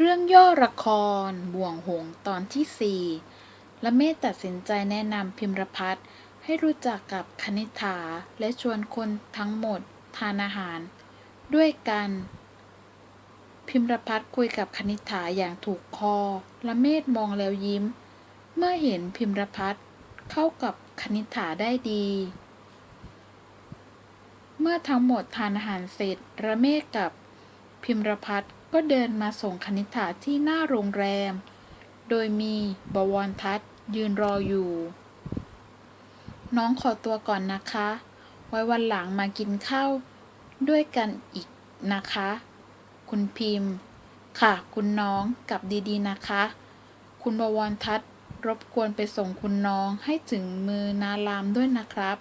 เรื่องย่อละคร บ่วงหงส์ตอนที่สี่ละเมศตัดสินใจแนะนำพิมรพัฒน์ให้รู้จักกับคณิษฐาและชวนคนทั้งหมดทานอาหาร ด้วยกัน พิมรพัฒน์คุยกับคณิษฐาอย่างถูกคอ ละเมศมองแล้วยิ้ม เมื่อเห็นพิมรพัฒน์เข้ากับคณิษฐาได้ดี เมื่อทั้งหมดทานอาหารเสร็จระเมศกับพิมรพัฒน์ ก็เดินมาส่งคณิษฐาที่หน้าโรงแรม โดยมีบวรทัศน์ยืนรออยู่ น้องขอตัวก่อนนะคะ ไว้วันหลังมากินข้าวด้วยกันอีกนะคะ คุณพิมพ์ ค่ะ คุณน้องกลับดีๆนะคะ คุณบวรทัศน์รบกวนไปส่งคุณน้องให้ถึงมือนารามด้วยนะครับ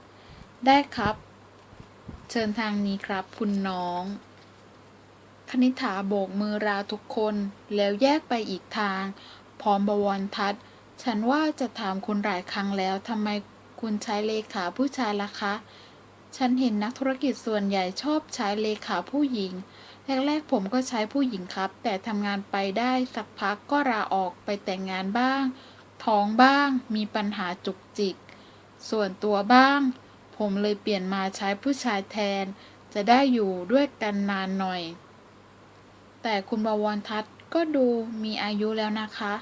ได้ครับ เชิญทางนี้ครับ คุณน้อง คณิษฐาโบกมือลาทุกคน แล้วแยกไปอีกทาง พร้อมบวรทัศน์ฉันว่าจะถามคุณหลายครั้งแล้วทำไมคุณใช้เลขาผู้ชายล่ะคะ ฉันเห็นนักธุรกิจส่วนใหญ่ชอบใช้เลขาผู้หญิง แรกๆผมก็ใช้ผู้หญิงครับ แต่ทำงานไปได้สักพักก็ลาออกไปแต่งงานบ้าง ท้องบ้าง มีปัญหาจุกจิก ส่วนตัวบ้าง ผมเลยเปลี่ยนมาใช้ผู้ชายแทน จะได้อยู่ด้วยกันนานหน่อย แต่คุณบวรทัศน์ก็ดูมีอายุแล้วนะคะ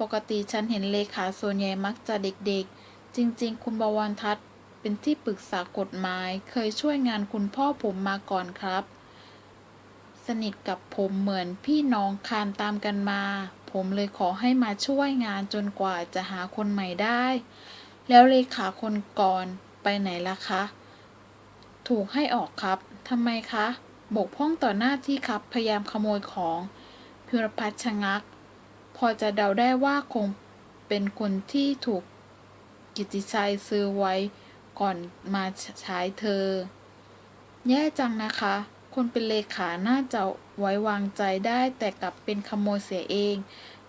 ปกติฉันเห็นเลขาส่วนใหญ่มักจะเด็กๆ จริงๆ คุณบวรทัศน์เป็นที่ปรึกษากฎหมาย เคยช่วยงานคุณพ่อผมมาก่อนครับ สนิทกับผมเหมือนพี่น้องคานตามกันมา ผมเลยขอให้มาช่วยงานจนกว่าจะหาคนใหม่ได้ แล้วเลขาคนก่อนไปไหนล่ะคะ ถูกให้ออกครับทำไมคะ บกพร่องต่อหน้าที่ครับพยายามขโมยของพิรพัฒชะงัก พอจะเดาได้ว่าคงเป็นคนที่ถูกกิตติชัยซื้อไว้ก่อนมาใช้เธอ แย่จังนะคะ คนเป็นเลขาน่าจะไว้วางใจได้แต่กลับเป็นขโมยเสียเอง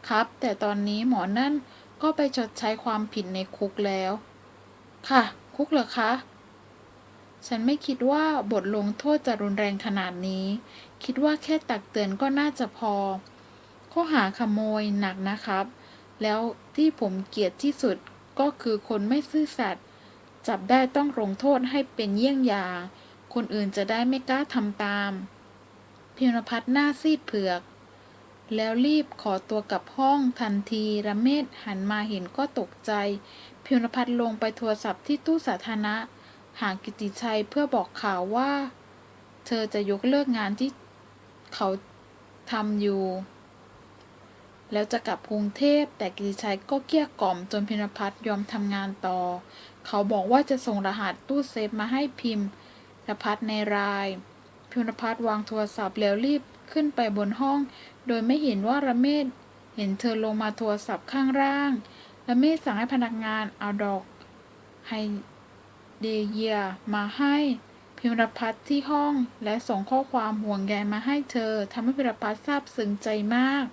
ครับ แต่ตอนนี้หมอนั่นก็ไปชดใช้ความผิดในคุกแล้ว ค่ะ คุกเหรอคะ ฉันไม่คิดว่าบทลงโทษจะรุนแรงขนาดนี้ คิดว่าแค่ตักเตือนก็น่าจะพอ ข้อหาขโมยหนักนะครับ แล้วที่ผมเกลียดที่สุดก็คือคนไม่ซื่อสัตย์ จับได้ต้องลงโทษให้เป็นเยี่ยงอย่าง คนอื่นจะได้ไม่กล้าทำตามพิมรพัฒน์หน้าซีดเผือก แล้วรีบขอตัวกลับห้องทันทีระเมศหันมาเห็นก็ตกใจพิมรพัฒน์ลงไปโทรศัพท์ที่ตู้สาธารณะ หากิติชัยเพื่อบอกข่าวว่า เธอจะยกเลิกงานที่เขาทำอยู่ แล้วจะกลับกรุงเทพแต่กิติชัยก็เกลี้ยกล่อมจนพิมรพัฒน์ยอมทำงานต่อ เขาบอกว่าจะส่งรหัสตู้เซฟมาให้พิมรพัฒน์ในราย พิมรพัฒน์วางโทรศัพท์แล้วรีบขึ้นไปบนห้อง โดยไม่เห็นว่าระเมศเห็นเธอลงมาโทรศัพท์ข้างล่าง ระเมศสั่งให้พนักงานเอาดอกไฮ เดเยียมาให้ พิมรพัฒน์ที่ห้องและส่งข้อความห่วงใยมาให้เธอทำให้พิมรพัฒน์ซาบซึ้งใจมาก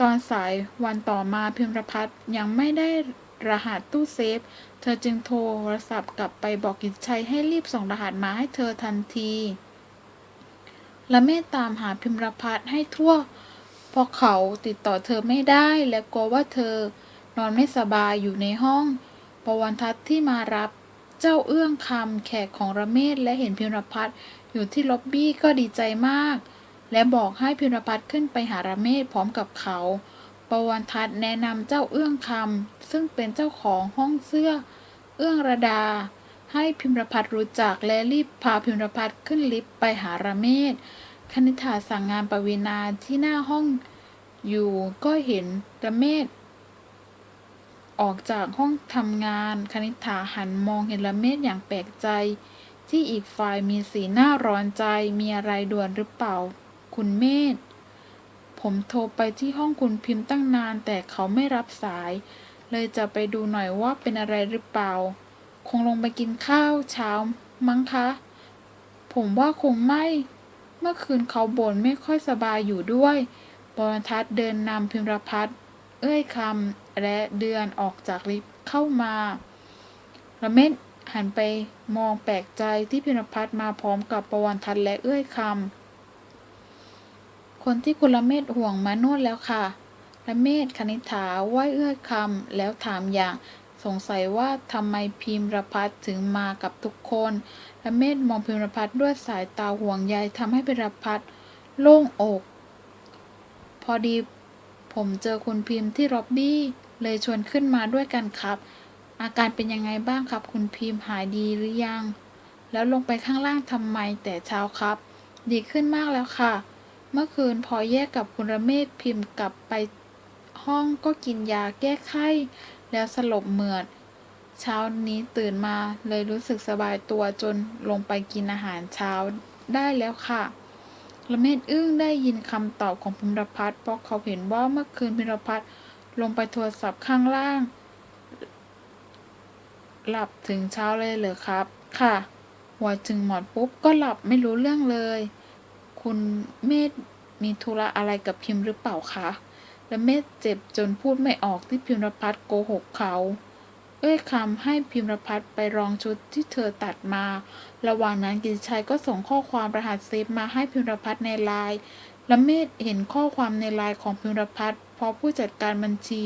ตอนสายวันต่อมาพิมรพัฒน์ยังไม่ได้รหัสตู้เซฟ เธอจึงโทรศัพท์กลับไปบอกกิจชัยให้รีบส่งรหัสมาให้เธอทันทีและเมตตามหาพิมรพัฒน์ให้ทั่วเพราะเขาติดต่อเธอไม่ได้และกลัวว่าเธอนอนไม่สบายอยู่ในห้อง ปวันทัศน์ที่มารับเจ้าเอื้องคำแขกของระเมศและเห็นพิมรพัฒน์อยู่ที่ล็อบบี้ก็ดีใจมาก และบอกให้พิมรพัฒน์ขึ้นไปหาระเมศพร้อมกับเขาปวันทัศน์แนะนำเจ้าเอื้องคำซึ่งเป็นเจ้าของห้องเสื้อ เอื้องระดา ให้พิมรพัฒน์รู้จักและรีบพาพิมรพัฒน์ขึ้นลิฟต์ไปหาระเมศคณิษฐาสั่งงานปวีนาที่หน้าห้องอยู่ก็เห็นระเมศ ออกจากห้องทำงานคณิษฐาหันมองเห็นระเมศอย่างแปลกใจ ที่อีกฝ่ายมีสีหน้าร้อนใจมีอะไรด่วนหรือเปล่า คุณเมธผมโทรไปที่ห้องคุณพิมพ์ตั้งนานแต่เขาไม่รับสาย เลยจะไปดูหน่อยว่าเป็นอะไรหรือเปล่า คงลงไปกินข้าวเช้ามั้งคะ ผมว่าคงไม่ เมื่อคืนเขาบ่นไม่ค่อยสบายอยู่ด้วยบรทัศเดินนำพิมรพัฒน์ เอ้ยคำและเดือนออกจากลิฟต์เข้ามาระเม็ดหันไปมองแปลกใจที่พิมรพัฒน์มาพร้อมกับประวันทัศน์และเอ้ยคำคนที่คุณละเมศห่วงมาโน่นแล้วค่ะ ละเมศคณิษฐาไหวเอื้อยคำแล้วถามอย่างสงสัยว่าทำไมพิมรพัฒน์ถึงมากับทุกคน ละเมศมองพิมรพัฒน์ด้วยสายตาห่วงใยทำให้พิมรพัฒน์โล่งอก พอดี ผมเจอคุณพิมพ์ที่ร็อบบี้ เลยชวนขึ้นมาด้วยกันครับ อาการเป็นยังไงบ้างครับ คุณพิมพ์หายดีหรือยัง แล้วลงไปข้างล่างทำไมแต่เช้าครับ ดีขึ้นมากแล้วค่ะ เมื่อคืนพอแยกกับคุณระเมศพิมพ์กลับไปห้องก็กินยาแก้ไข้ แล้วสลบเหมือด เช้านี้ตื่นมาเลยรู้สึกสบายตัวจนลงไปกินอาหารเช้าได้แล้วค่ะ ละเมศอึ้งได้ยินคำตอบของพิมรพัฒน์เพราะเขาเห็นว่าเมื่อคืนพิมรพัฒน์ลงไปโทรศัพท์ข้างล่าง หลับถึงเช้าเลยเหรอครับ ค่ะหัวจึงหมอนปุ๊บก็หลับไม่รู้เรื่องเลย คุณเมธมีธุระอะไรกับพิมพ์หรือเปล่าคะ และเมธเจ็บจนพูดไม่ออกที่พิมรพัฒน์โกหกเขา เอ้ยคำให้พิมรพัฒน์ไปรองชุดที่เธอตัดมา ระหว่างนั้นกิติชัยก็ส่งข้อความรหัสเซฟมาให้พิมรพัฒน์ในไลน์ละเมธเห็นข้อความในไลน์ของพิมรพัฒน์พอผู้จัดการบัญชี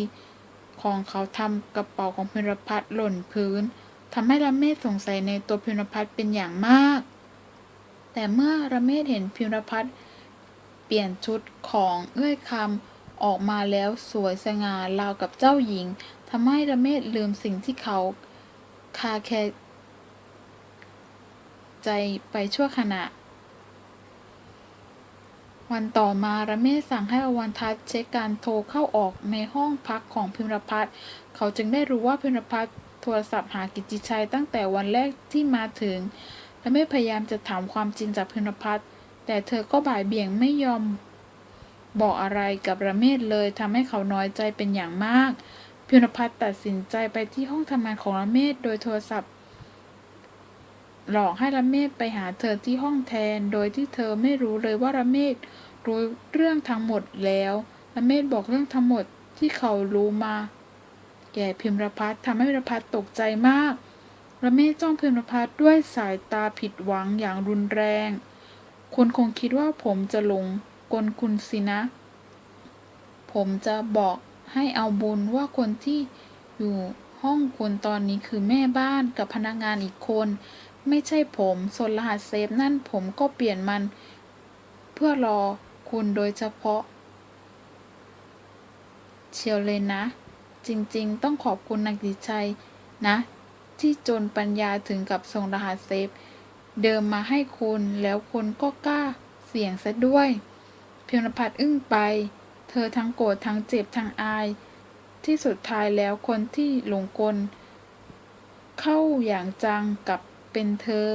ของเขาทำกระเป๋าของพิมรพัฒน์หล่นพื้นทำให้ระเมศสงสัยในตัวพิมรพัฒน์เป็นอย่างมาก แต่เมื่อระเมศเห็นพิมรพัฒน์เปลี่ยนชุดของเอื้อยคำออกมาแล้วสวยสง่าราวกับเจ้าหญิง ทำให้ระเมศลืมสิ่งที่เขาคาแคร์ใจไปชั่วขณะ วันต่อมาระเมศสั่งให้อวันทัศน์เช็คการโทรเข้าออกในห้องพักของพิมรพัฒน์เขาจึงได้รู้ว่าพิมรพัฒน์โทรศัพท์หากิตติชัยตั้งแต่วันแรกที่มาถึง และไม่พยายามจะถามความจริงจากพิมรพัฒน์แต่เธอก็บ่ายเบี่ยงไม่ยอม บอกอะไรกับระเมศเลยทำให้เขาน้อยใจเป็นอย่างมาก พิมรพัฒน์ตัดสินใจไปที่ห้องทำงานของระเมศโดยโทรศัพท์ หลอกให้ระเมศไปหาเธอที่ห้องแทน โดยที่เธอไม่รู้เลยว่าระเมศรู้เรื่องทั้งหมดแล้วระเมศบอกเรื่องทั้งหมดที่เขารู้มา แก่พิมรพัฒน์ทำให้พิมรพัฒน์ตกใจมากระเมศจ้องพิมรพัฒน์ด้วยสายตาผิดหวังอย่างรุนแรง คุณคงคิดว่าผมจะหลงกลคุณสินะ ผมจะบอก ให้เอาบุญว่าคนที่อยู่ห้องคุณตอนนี้คือแม่บ้านกับพนักงานอีกคน ไม่ใช่ผมส่วนรหัสเซฟนั่นผมก็เปลี่ยนมัน เพื่อรอคุณโดยเฉพาะ เชียวเลยนะ จริงๆ ต้องขอบคุณนักดิชัยนะ ที่จนปัญญาถึงกับส่งรหัสเซฟ เดิมมาให้คุณแล้วคุณก็กล้าเสี่ยงซะด้วย เพียงพัฒน์อึ้งไป เธอทั้งโกรธทั้งเจ็บทั้งอาย ที่สุดท้ายแล้วคนที่หลงกล เข้าอย่างจังกับเป็นเธอ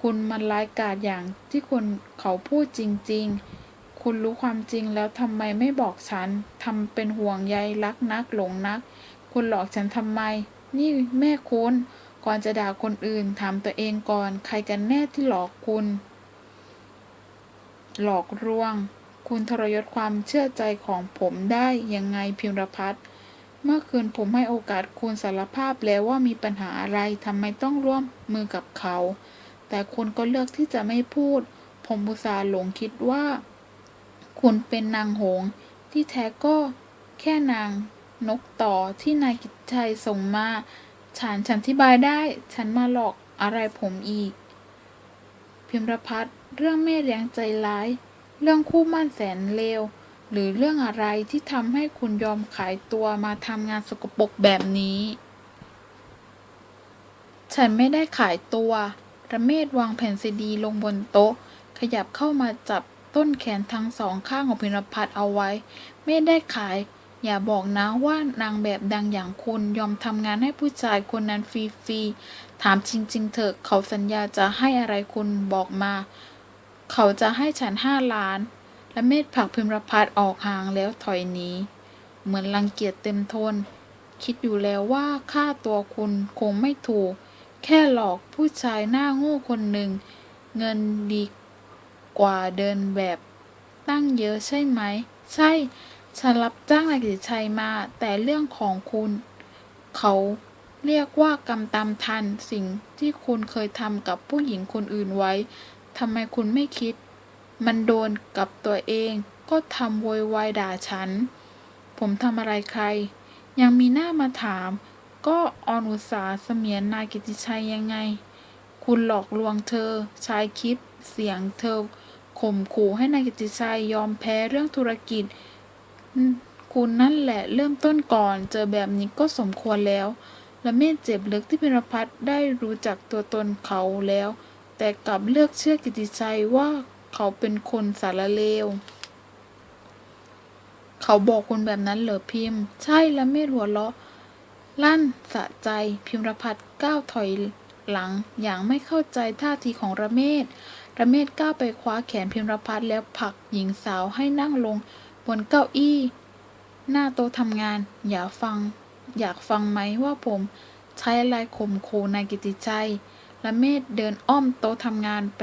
คุณมันร้ายกาจอย่างที่คนเขาพูดจริง ๆ คุณรู้ความจริงแล้วทำไมไม่บอกฉันทำเป็นห่วงใยรักนักหลงนัก คุณหลอกฉันทำไม นี่แม่คุณก่อนจะด่าคนอื่นถามตัวเองก่อน ใครกันแน่ที่หลอกคุณ หลอกลวง คุณทรยศความเชื่อใจของผมได้ยังไงพิมรพัฒน์เมื่อคืนผมให้โอกาสคุณสารภาพแล้วว่ามีปัญหาอะไรทำไมต้องร่วมมือกับเขา แต่คุณก็เลือกที่จะไม่พูด ผมบุษาหลงคิดว่า คุณเป็นนางหง ที่แท้ก็แค่นางนกต่อที่นายกิตติชัยส่งมา ฉันฉันอธิบายได้ ฉันมาหลอกอะไรผมอีก พิมรพัฒน์เรื่องแม่เลี้ยงใจร้าย เรื่องคู่มั่นแสนเลว หรือเรื่องอะไรที่ทำให้คุณยอมขายตัวมาทำงานสกปรกแบบนี้ ฉันไม่ได้ขายตัวระเมศวางแผ่นซีดีลงบนโต๊ะ ขยับเข้ามาจับต้นแขนทั้งสองข้างของพิมรพัฒน์เอาไว้ ไม่ได้ขาย อย่าบอกนะว่านางแบบดังอย่างคุณยอมทำงานให้ผู้ชายคนนั้นฟรีๆถามจริง ๆ เถอะเขาสัญญาจะให้อะไรคุณบอกมา เขาจะให้ฉันห้าล้าน และเมธผักพิมรพัฒออกห่างแล้วถอยหนี เหมือนรังเกียจเต็มทน คิดอยู่แล้วว่าค่าตัวคุณคงไม่ถูก แค่หลอกผู้ชายหน้าโง่คนหนึ่ง เงินดีกว่าเดินแบบ ตั้งเยอะใช่ไหม ใช่ ฉันรับจ้างนายกิติชัยมา แต่เรื่องของคุณ เขาเรียกว่ากรรมตามทันสิ่งที่คุณเคยทำกับผู้หญิงคนอื่นไว้ ทำไมคุณไม่คิด มันโดนกับตัวเอง ก็ทำโวยวายด่าฉัน ผมทำอะไรใคร ยังมีหน้ามาถาม ก็ออนุสาเสมียนนายกิติชัยยังไง คุณหลอกลวงเธอ ใช้คลิป เสียงเธอข่มขู่ให้นายกิติชัยยอมแพ้เรื่องธุรกิจ คุณนั่นแหละเริ่มต้นก่อน เจอแบบนี้ก็สมควรแล้ว และเมธเจ็บลึกที่พิรพัฒน์ได้รู้จักตัวตนเขาแล้ว แต่กลับเลือกเชื่อกิติชัยว่าเขาเป็นคนสารเลว เขาบอกคุณแบบนั้นเหรอพิมพ์ ใช่แล้วเมธหัวเราะ ลั่นสะใจพิมรพัฒน์ก้าวถอยหลังอย่างไม่เข้าใจท่าทีของระเมศระเมศก้าวไปคว้าแขนพิมรพัฒน์แล้วผลักหญิงสาวให้นั่งลง บนเก้าอี้ หน้าโต๊ะทำงาน อย่าฟัง อยากฟังไหมว่าผม ใช้อะไรข่มขู่นายกิติชัย ระเมศเดินอ้อมโต๊ะทำงานไป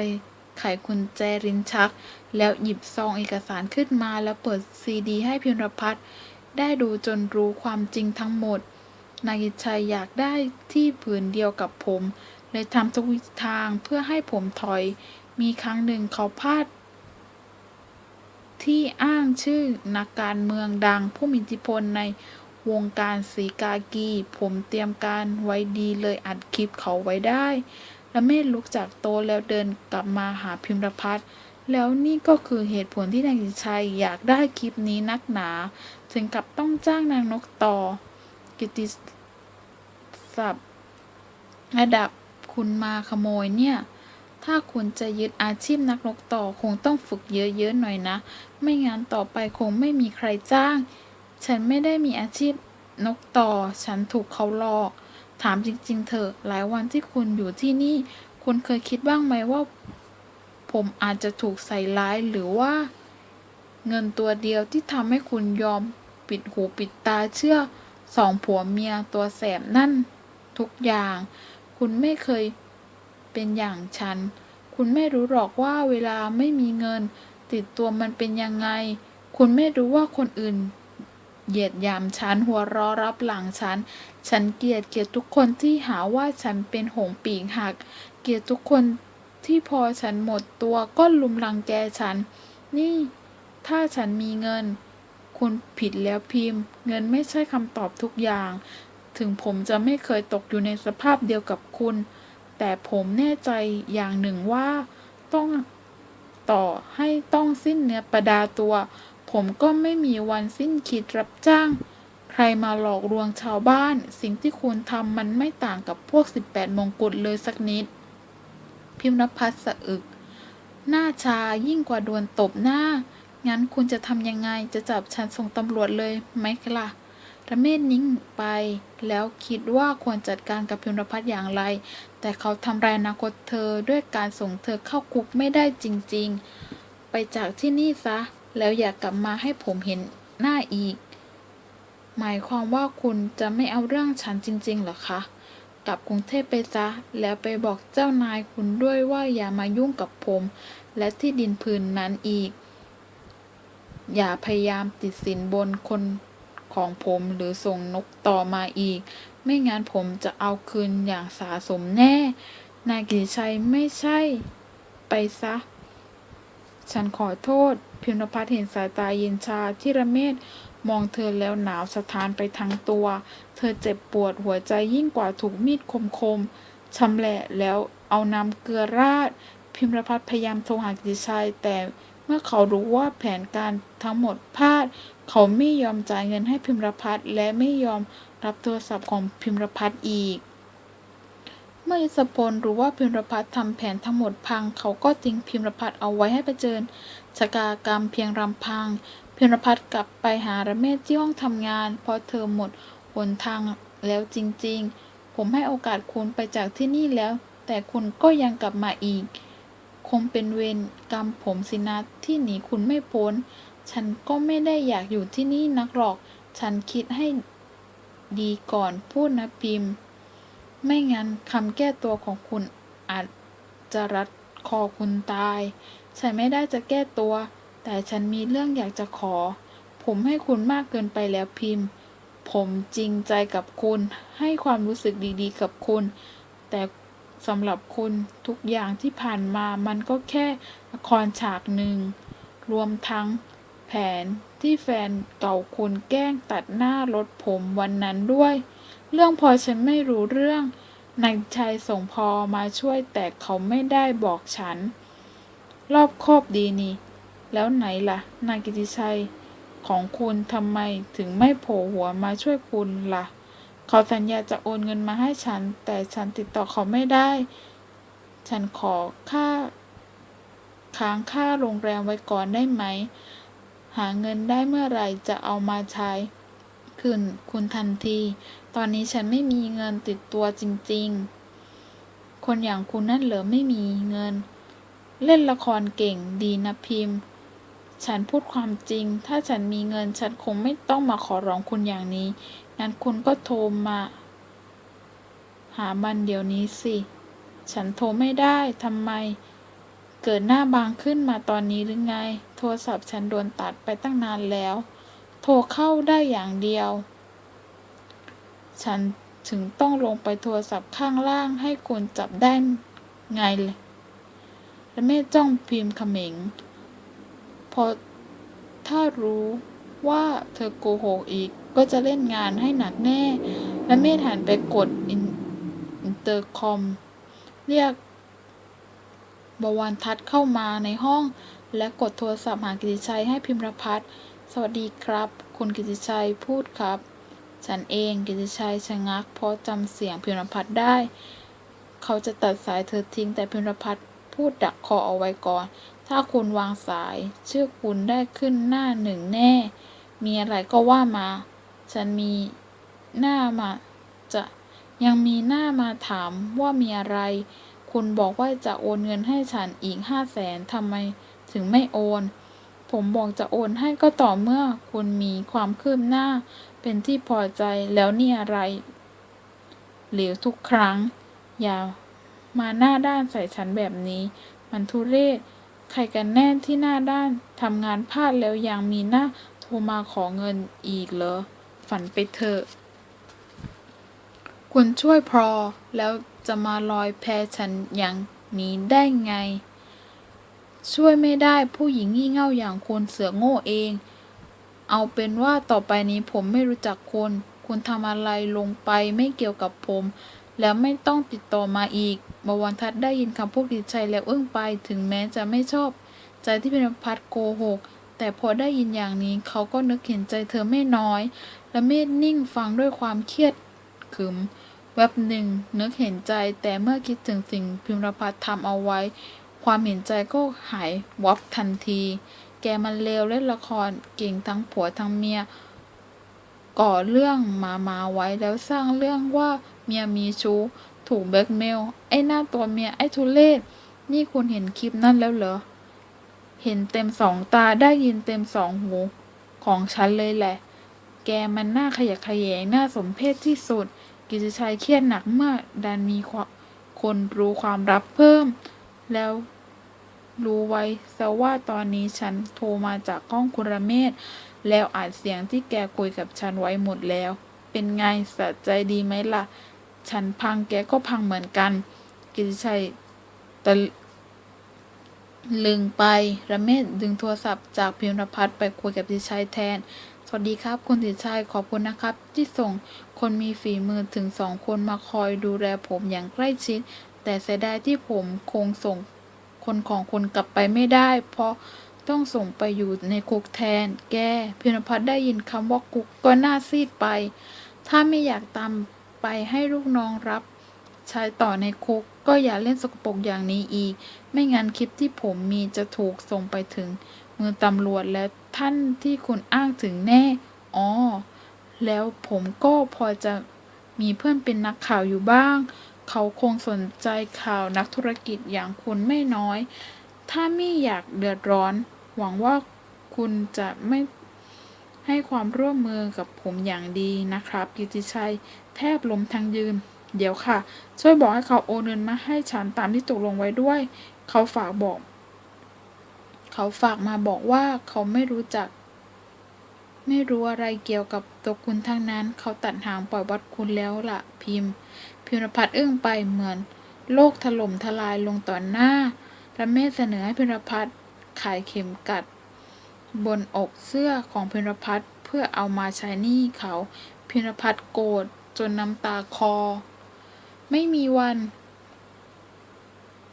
ไขกุญแจรินชัก แล้วหยิบซองเอกสารขึ้นมาแล้วเปิดซีดี ให้พิมรพัฒน์ได้ดูจนรู้ความจริงทั้งหมด นายกิชัยอยากได้ที่ผืนเดียวกับผม เลยทำทุกวิถีทางเพื่อให้ผมถอย มีครั้งหนึ่งเขาพลาด ที่อ้างชื่อนักการเมืองดังผู้มีอิทธิพลใน วงการสีกากี ผมเตรียมการไว้ดีเลยอัดคลิปเขาไว้ได้และเมธลุกจากโต๊ะแล้วเดินกลับมาหาพิมรพัฒน์แล้วนี่ก็คือเหตุผลที่นายกิชัยอยากได้คลิปนี้นักหนา ถึงกับต้องจ้างนางนกต่อ กิตติศัพท์ระดับคุณมาขโมยเนี่ย ถ้าคุณจะยึดอาชีพนักนกต่อคงต้องฝึกเยอะๆหน่อยนะ ไม่งั้นต่อไปคงไม่มีใครจ้าง ฉันไม่ได้มีอาชีพนกต่อ ฉันถูกเขาหลอก ถามจริง ๆ เถอะ หลายวันที่คุณอยู่ที่นี่ คุณเคยคิดบ้างไหมว่า ผมอาจจะถูกใส่ร้ายหรือว่า เงินตัวเดียวที่ทำให้คุณยอมปิดหูปิดตาเชื่อสองผัวเมียตัวแสบนั่น ทุกอย่าง คุณไม่เคยเป็นอย่างฉัน คุณไม่รู้หรอกว่าเวลาไม่มีเงิน ติดตัวมันเป็นยังไง คุณไม่รู้ว่าคนอื่น เหยียดยามฉันหัวเร้อรับหลังฉัน ฉันเกลียดเกลียดทุกคนที่หาว่าฉันเป็นหงปีกหัก เกลียดทุกคนที่พอฉันหมดตัวก็ลุมรังแกฉัน นี่ ถ้าฉันมีเงิน คุณผิดแล้วพิมพ์ เงินไม่ใช่คำตอบทุกอย่าง ถึงผมจะไม่เคยตกอยู่ในสภาพเดียวกับคุณ แต่ผมแน่ใจอย่างหนึ่งว่า ต้องต่อให้ต้องสิ้นเนื้อประดาตัว ผมก็ไม่มีวันสิ้นคิดรับจ้าง ใครมาหลอกลวงชาวบ้าน สิ่งที่คุณทำมันไม่ต่างกับพวก 18 มงกุฎเลยสักนิด พิมพ์นภัสสะอึก หน้าชายิ่งกว่าโดนตบหน้า งั้นคุณจะทำยังไงจะจับฉันส่งตำรวจเลยไหมล่ะระเมศนิ่งไป แล้วคิดว่าควรจัดการกับพิมรพัฒน์อย่างไร แต่เขาทำลายอนาคตเธอด้วยการส่งเธอเข้าคุกไม่ได้จริง ๆ ไปจากที่นี่ซะ แล้วอย่ากกลับมาให้ผมเห็นหน้าอีก หมายความว่าคุณจะไม่เอาเรื่องฉันจริงๆหรอคะ กลับกรุงเทพไปซะ แล้วไปบอกเจ้านายคุณด้วยว่าอย่ามายุ่งกับผม และที่ดินผืนนั้นอีก อย่าพยายามติดสินบนคนของผมหรือส่งนกต่อมาอีก ไม่งั้นผมจะเอาคืนอย่างสาสมแน่ นายกิติชัยไม่ใช่ ไปซะ ฉันขอโทษ พิมพ์พัฒน์เห็นสายตาเย็นชาที่ระเมศมองเธอแล้วหนาวสะท้านไปทั้งตัว เธอเจ็บปวดหัวใจยิ่งกว่าถูกมีดคมๆชำแหละแล้วเอาน้ำเกลือราด พิมพ์พัฒน์พยายามโทรหากิติชัยแต่เมื่อเขารู้ว่าแผนการทั้งหมดพลาด เขาไม่ยอมจ่ายเงินให้พิมรพัฒน์และไม่ยอมรับโทรศัพท์ของพิมรพัฒน์อีก เมื่อยศพลรู้ว่าพิมรพัฒน์ทำแผนทั้งหมดพัง เขาก็ทิ้งพิมรพัฒน์เอาไว้ให้เผชิญชะกากรรมเพียงลำพัง พิมรพัฒน์กลับไปหาระเมศที่ห้องทำงานพราะเธอหมดหนทางแล้วจริงๆ ผมให้โอกาสคุณไปจากที่นี่แล้ว แต่คุณก็ยังกลับมาอีก คงเป็นเวรกรรมผมสินะที่หนีคุณไม่พ้น ฉันก็ไม่ได้อยากอยู่ที่นี่นักหรอก ฉันคิดให้ดีก่อนพูดนะพิมพ์ ไม่งั้นคำแก้ตัวของคุณอาจจะรัดคอคุณตาย ฉันไม่ได้จะแก้ตัว แต่ฉันมีเรื่องอยากจะขอ ผมให้คุณมากเกินไปแล้วพิมพ์ ผมจริงใจกับคุณ ให้ความรู้สึกดีๆ กับคุณ แต่สำหรับคุณทุกอย่างที่ผ่านมามันก็แค่ละครฉากหนึ่ง รวมทั้งแผนที่แฟนเก่าคุณแกล้งตัดหน้ารถผมวันนั้นด้วย เรื่องพอฉันไม่รู้เรื่อง นายชัยส่งพอมาช่วยแต่เขาไม่ได้บอกฉัน รอบคอบดีนี่ แล้วไหนล่ะ นายกิติชัยของคุณทำไมถึงไม่โผล่หัวมาช่วยคุณล่ะ เขาสัญญาจะโอนเงินมาให้ฉัน แต่ฉันติดต่อเขาไม่ได้ ฉันขอค่า ค้างค่าโรงแรมไว้ก่อนได้ไหม หาเงินได้เมื่อไหร่จะเอามาใช้ คืนคุณทันที ตอนนี้ฉันไม่มีเงินติดตัวจริง ๆ คนอย่างคุณนั่นเหรอไม่มีเงิน เล่นละครเก่งดีนะพิมพ์ ฉันพูดความจริง ถ้าฉันมีเงินฉันคงไม่ต้องมาขอร้องคุณอย่างนี้งั้นคุณก็โทรมา หามันเดี๋ยวนี้สิ ฉันโทรไม่ได้ทำไม เกิดหน้าบางขึ้นมาตอนนี้หรือไง โทรศัพท์ฉันโดนตัดไปตั้งนานแล้ว โทรเข้าได้อย่างเดียว ฉันถึงต้องลงไปโทรศัพท์ข้างล่างให้คุณจับได้ไงเลยและแม่จ้องพิมพ์เขม็ง พอถ้ารู้ว่าเธอโกหกอีกก็จะเล่นงานให้หนักแน่ และเมธหันไปกดอินเตอร์คอม เรียกบวรทัศน์เข้ามาในห้อง และกดโทรศัพท์หากิติชัยให้พิมพ์รพัฒน์สวัสดีครับ คุณกิติชัยพูดครับ ฉันเองกิติชัยชะงักเพราะจำเสียงพิมรพัฒน์ได้ เขาจะตัดสายเธอทิ้งแต่พิมรพัฒน์พูดดักคอเอาไว้ก่อน ถ้าคุณวางสาย ชื่อคุณได้ขึ้นหน้าหนึ่งแน่ มีอะไรก็ว่ามา ฉันมีหน้ามาจะยังมีหน้ามาถามว่ามีอะไร คุณบอกว่าจะโอนเงินให้ฉันอีกห้าแสนทำไมถึงไม่โอน ผมบอกจะโอนให้ก็ต่อเมื่อคุณมีความคืบหน้า เป็นที่พอใจแล้วนี่อะไรเหลวทุกครั้ง อย่ามาหน้าด้านใส่ฉันแบบนี้ มันทุเรศใครกันแน่ที่หน้าด้านทำงานพลาดแล้วยังมีหน้าโทรมาขอเงินอีกเหรอ ฝันไปเถอะ คุณช่วยพอแล้วจะมาลอยแพฉันอย่างนี้ได้ไง ช่วยไม่ได้ผู้หญิงงี่เง่าอย่างคุณเสือโง่เอง เอาเป็นว่าต่อไปนี้ผมไม่รู้จักคุณ คุณทำอะไรลงไปไม่เกี่ยวกับผม แล้วไม่ต้องติดต่อมาอีก บวรทัศน์ได้ยินคำพูดกิจชัยแล้วอึ้งไป ถึงแม้จะไม่ชอบ ใจที่พินพัฒน์โกหก แต่พอได้ยินอย่างนี้เขาก็นึกเห็นใจเธอไม่น้อย และเมธนิ่งฟังด้วยความเครียดขึม แวบหนึ่งนึกเห็นใจ แต่เมื่อคิดถึงสิ่งพิมรพัฒน์ทำเอาไว้ ความเห็นใจก็หายวับทันที แกมันเลวเล่นละครเก่งทั้งผัวทั้งเมีย ก่อเรื่องมามาไว้แล้วสร้างเรื่องว่าเมียมีชู้ ถูกแบล็กเมล ไอ้หน้าตัวเมียไอ้ทุเลศนี่คุณเห็นคลิปนั่นแล้วเหรอ เห็นเต็มสองตาได้ยินเต็มสองหู ของฉันเลยแหละ แกมันหน่าขยะแขยงน่าสมเพชที่สุด กิจชัยเครียดหนักเมื่อดันมีความคนรู้ความลับเพิ่ม แล้ว รู้ไว้ซะว่าตอนนี้ฉันโทรมาจากกล้องคุณระเมศแล้วอัดเสียงที่แกคุยกับฉันไว้หมดแล้ว เป็นไงสะใจดีไหมล่ะ ฉันพังแกก็พังเหมือนกัน กิติชัยตะลึงไป ระเมศดึงโทรศัพท์จากพิมรพัฒน์ไปคุยกับกิติชัยแทน สวัสดีครับคุณกิติชัยขอบคุณนะครับ ที่ส่งคนมีฝีมือถึงสองคนมาคอยดูแลผมอย่างใกล้ชิด แต่เสียดายที่ผมคงส่ง คนของคุณกลับไปไม่ได้ เพราะต้องส่งไปอยู่ในคุกแทน แกพิมรพัฒน์ได้ยินคำว่าคุกก็หน้าซีดไป ถ้าไม่อยากตามไปให้ลูกน้องรับ ใช้ต่อในคุก ก็อย่าเล่นสกปรกอย่างนี้อีก ไม่งั้นคลิปที่ผมมีจะถูกส่งไปถึงมือตำรวจและท่านที่คุณอ้างถึงแน่ อ๋อ แล้วผมก็พอจะมีเพื่อนเป็นนักข่าวอยู่บ้าง เขาคงสนใจข่าวนักธุรกิจอย่างคุณไม่น้อย ถ้าไม่อยากเดือดร้อน หวังว่าคุณจะไม่ให้ความร่วมมือกับผมอย่างดีนะครับ กิติชัย แทบล้มทั้งยืน เดี๋ยวค่ะ ช่วยบอกให้เขาโอนเงินมาให้ฉันตามที่ตกลงไว้ด้วย เขาฝากบอก เขาฝากมาบอกว่าเขาไม่รู้จัก ไม่รู้อะไรเกี่ยวกับตัวคุณทั้งนั้น เขาตัดหางปล่อยวัดคุณแล้วล่ะ พิมพ์ พิมรพัฒน์อึ้งไปเหมือน โลกถล่มทลายลงต่อหน้าระเมศเสนอให้พิมรพัฒน์ขายเข็มกัด บนอกเสื้อของพิมรพัฒน์เพื่อเอามาใช้หนี้เขาพิมรพัฒน์โกรธจนน้ำตาคอ ไม่มีวัน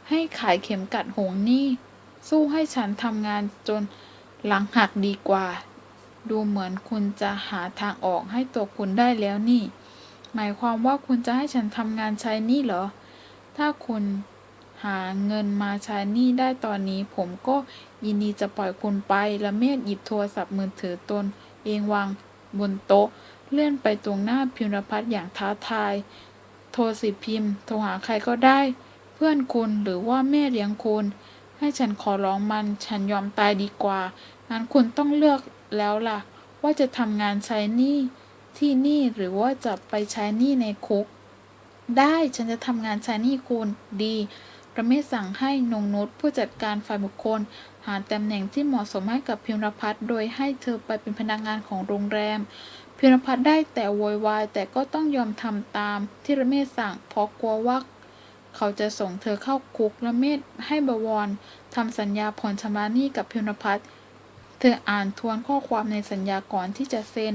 ให้ขายเข็มกัดหงหนี้สู้ให้ฉันทำงานจนหลังหักดีกว่า ดูเหมือนคุณจะหาทางออกให้ตัวคุณได้แล้วนี่ หมายความว่าคุณจะให้ฉันทำงานใช้หนี้เหรอ ถ้าคุณหาเงินมาใช้หนี้ได้ตอนนี้ ผมก็ยินดีจะปล่อยคุณไป ละเมดหยิบโทรศัพท์มือถือตน เองวางบนโต๊ะ เลื่อนไปตรงหน้าพิมรพัฒน์อย่างท้าทาย โทรสิพิมพ์ โทรหาใครก็ได้ เพื่อนคุณหรือว่าแม่เลี้ยงคุณ ให้ฉันขอร้องมัน ฉันยอมตายดีกว่า งั้นคุณต้องเลือกแล้วล่ะ ว่าจะทำงานใช้หนี้ ที่นี่หรือว่าจะไปใช้หนี้ในคุก ได้ฉันจะทำงานใช้หนี้คุณดีประเมศสั่งให้นงนุชผู้จัดการฝ่ายบุคคล หาตำแหน่งที่เหมาะสมให้กับพิมรพัฒน์โดยให้เธอไปเป็นพนักงานของโรงแรม พิมรพัฒน์ได้แต่โวยวายแต่ก็ต้องยอมทำตามที่ระเมศสั่งเพราะกลัวว่าเขาจะส่งเธอเข้าคุกระเมศให้บวรทำสัญญาผ่อนชำระหนี้กับพิมรพัฒน์เธออ่านทวนข้อความในสัญญาก่อนที่จะเซ็น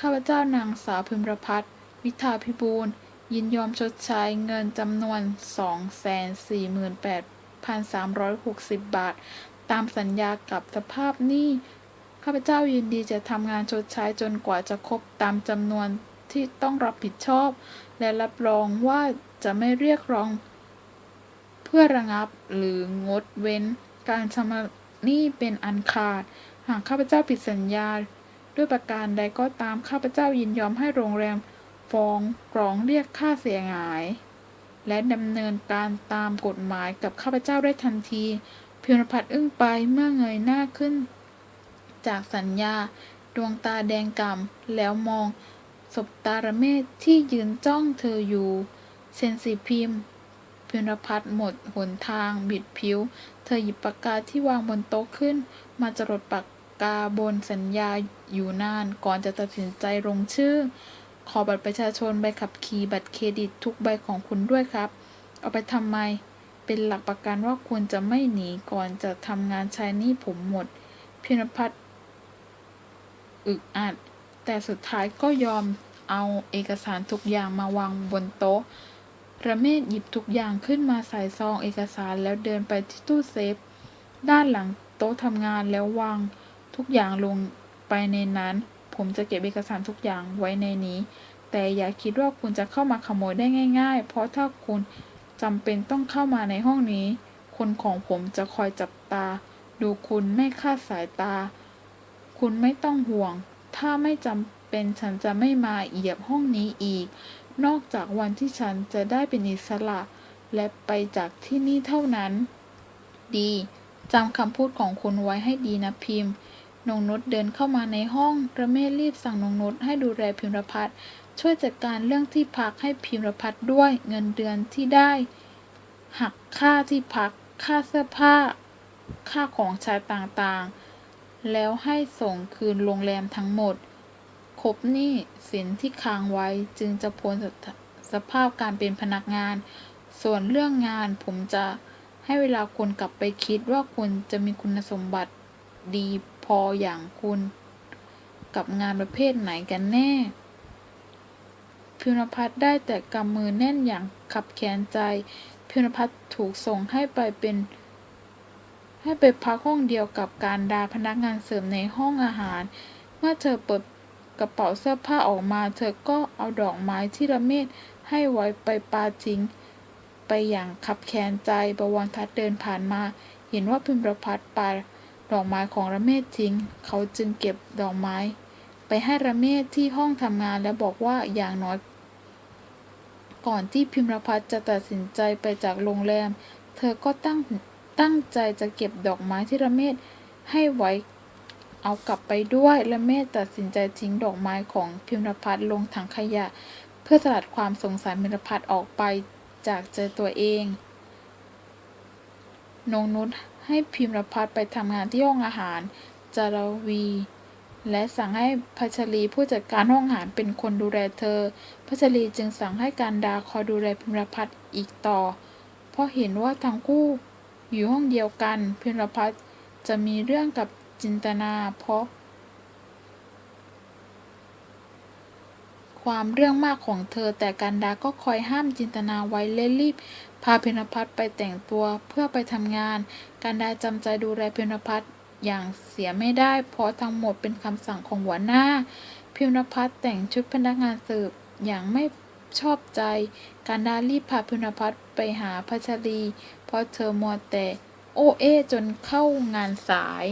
ข้าพเจ้านางสาวพิมรพัฒน์วิทาพิบูลย์ยินยอมชดใช้เงินจำนวน 248,360 บาท ตามสัญญากับสภาพหนี้ ข้าพเจ้ายินดีจะทำงานชดใช้จนกว่าจะครบตามจำนวนที่ต้องรับผิดชอบ และรับรองว่าจะไม่เรียกร้อง เพื่อระงับหรืองดเว้นการชำระหนี้เป็นอันขาด หากข้าพเจ้าผิดสัญญา ด้วยประการใดก็ตามข้าพเจ้ายินยอมให้โรงแรมฟ้องร้องเรียกค่าเสียหาย และดำเนินการตามกฎหมายกับข้าพเจ้าได้ทันทีพิรพัฒน์อึ้งไปเมื่อเงยหน้าขึ้น จากสัญญา ดวงตาแดงก่ำแล้วมองสบตาระเมศที่ยืนจ้องเธออยู่ เซนสีพิมพ์พิรพัฒน์หมดหนทาง บิดผิว เธอหยิบปากกาที่วางบนโต๊ะขึ้น มาจรดปากกาบนสัญญา อยู่นาน ก่อนจะตัดสินใจลงชื่อ ขอบัตรประชาชนใบขับขี่บัตรเครดิตทุกใบของคุณด้วยครับ เอาไปทำไม เป็นหลักประกันว่าคุณจะไม่หนีก่อนจะทำงานใช้หนี้ผมหมด พินพัฒน์อึกอัด แต่สุดท้ายก็ยอมเอาเอกสารทุกอย่างมาวางบนโต๊ะระเมศหยิบทุกอย่างขึ้นมาใส่ซองเอกสารแล้วเดินไปที่ตู้เซฟ ด้านหลังโต๊ะทำงานแล้ววางทุกอย่างลง ไปในนั้น ผมจะเก็บเอกสารทุกอย่างไว้ในนี้ แต่อย่าคิดว่าคุณจะเข้ามาขโมยได้ง่าย ๆ เพราะถ้าคุณจำเป็นต้องเข้ามาในห้องนี้ คนของผมจะคอยจับตา ดูคุณไม่คาดสายตา คุณไม่ต้องห่วง ถ้าไม่จำเป็นฉันจะไม่มาเหยียบห้องนี้อีก นอกจากวันที่ฉันจะได้เป็นอิสระ และไปจากที่นี่เท่านั้น ดีจำคำพูดของคุณไว้ให้ดีนะพิมพ์ นงนุชเดินเข้ามาในห้องระเมศรีบสั่งนงนุชให้ดูแลพิมรพัฒน์ช่วยจัดการเรื่องที่พักให้พิมรพัฒน์ด้วยเงินเดือนที่ได้ หักค่าที่พัก ค่าเสื้อผ้า ค่าของใช้ต่างๆ แล้วให้ส่งคืนโรงแรมทั้งหมด ครบหนี้สินที่ค้างไว้จึงจะพ้นสสภาพการเป็นพนักงาน ส่วนเรื่องงานผมจะให้เวลาคุณกลับไปคิดว่าคุณจะมีคุณสมบัติดี พออย่างคุณ กับงานประเภทไหนกันแน่ พิมรพัฒน์ได้แต่กำมือแน่นอย่างขับแขนใจ พิมรพัฒน์ถูกส่งให้ไปเป็น ให้ไปพักห้องเดียวกับการดาพนักงานเสริมในห้องอาหาร เมื่อเธอเปิดกระเป๋าเสื้อผ้าออกมา เธอก็เอาดอกไม้ที่ระเมศให้ไว้ไปปาทิ้งไปอย่างขับแขนใจบวรทัศน์เดินผ่านมา เห็นว่าพิมรพัฒน์ปา ดอกไม้ของระเมศทิ้ง เขาจึงเก็บดอกไม้ ไปให้ระเมศที่ห้องทำงานและบอกว่าอย่างน้อย ก่อนที่พิมรพัฒจะตัดสินใจไปจากโรงแรม เธอก็ตั้งตั้งใจจะเก็บดอกไม้ที่ระเมศให้ไว้เอากลับไปด้วยระเมศตัดสินใจทิ้งดอกไม้ของพิมรพัฒลงถังขยะ เพื่อสลัดความสงสัยพิมรพัฒออกไปจากใจอตัวเอง นงนุช ให้พิมรพัฒน์ไปทำงานที่ห้องอาหารจารวี และสั่งให้พัชรีผู้จัดการห้องอาหารเป็นคนดูแลเธอ พัชรีจึงสั่งให้การดาคอยดูแลพิมรพัฒน์อีกต่อ เพราะเห็นว่าทั้งคู่อยู่ห้องเดียวกัน พิมรพัฒน์จะมีเรื่องกับจินตนาเพราะ ความเรื่องมากของเธอแต่กันดาก็คอยห้ามจินตนาไว้และรีบ พาเพิมรพัฒน์ไปแต่งตัวเพื่อไปทำงานกันดาจำใจดูแลเพิมรพัฒน์อย่างเสียไม่ได้ เพราะทั้งหมดเป็นคำสั่งของหัวหน้า เพิมรพัฒน์แต่งชุดพนักงานเสิร์ฟอย่างไม่ชอบใจ การดารีบพาเพิมรพัฒน์ไปหาพัชรี เพราะเธอมัวแต่โอเอจนเข้างานสาย